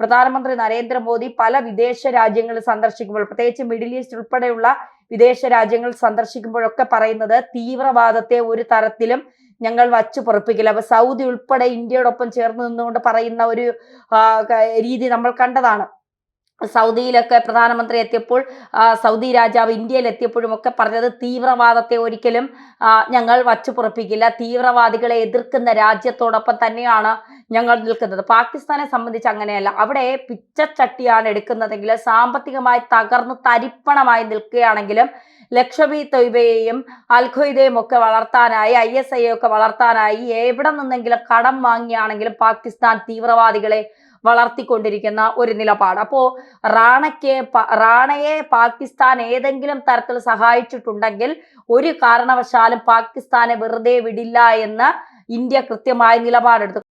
പ്രധാനമന്ത്രി നരേന്ദ്രമോദി പല വിദേശ രാജ്യങ്ങൾ സന്ദർശിക്കുമ്പോൾ പ്രത്യേകിച്ച് മിഡിൽ ഈസ്റ്റ് ഉൾപ്പെടെയുള്ള വിദേശ രാജ്യങ്ങൾ സന്ദർശിക്കുമ്പോഴൊക്കെ പറയുന്നത് തീവ്രവാദത്തെ ഒരു തരത്തിലും ഞങ്ങൾ വച്ചു പൊറപ്പിക്കില്ല. അപ്പൊ സൗദി ഉൾപ്പെടെ ഇന്ത്യയോടൊപ്പം ചേർന്ന് നിന്നുകൊണ്ട് പറയുന്ന ഒരു രീതി നമ്മൾ കണ്ടതാണ്. സൗദിയിലൊക്കെ പ്രധാനമന്ത്രി എത്തിയപ്പോൾ സൗദി രാജാവ് ഇന്ത്യയിൽ എത്തിയപ്പോഴും ഒക്കെ പറഞ്ഞത് തീവ്രവാദത്തെ ഒരിക്കലും ഞങ്ങൾ വച്ചു പൊറപ്പിക്കില്ല തീവ്രവാദികളെ എതിർക്കുന്ന രാജ്യത്തോടൊപ്പം തന്നെയാണ് ഞങ്ങൾ നിൽക്കുന്നത്. പാകിസ്ഥാനെ സംബന്ധിച്ച് അങ്ങനെയല്ല. അവിടെ പിച്ചച്ചട്ടിയാണ് എടുക്കുന്നതെങ്കിൽ സാമ്പത്തികമായി തകർന്ന് തരിപ്പണമായി നിൽക്കുകയാണെങ്കിലും ലക്ഷബി തൊയ്ബയെയും അൽഖയ്ദയും ഒക്കെ വളർത്താനായി ഐ എസ് ഐ ഒക്കെ വളർത്താനായി എവിടെ നിന്നെങ്കിലും കടം വാങ്ങിയാണെങ്കിലും പാകിസ്ഥാൻ തീവ്രവാദികളെ വളർത്തിക്കൊണ്ടിരിക്കുന്ന ഒരു നിലപാട്. അപ്പോ റാണയ്ക്ക് റാണയെ പാകിസ്ഥാൻ ഏതെങ്കിലും തരത്തിൽ സഹായിച്ചിട്ടുണ്ടെങ്കിൽ ഒരു കാരണവശാലും പാകിസ്ഥാനെ വെറുതെ വിടില്ല എന്ന് ഇന്ത്യ കൃത്യമായ നിലപാടെടുത്തു.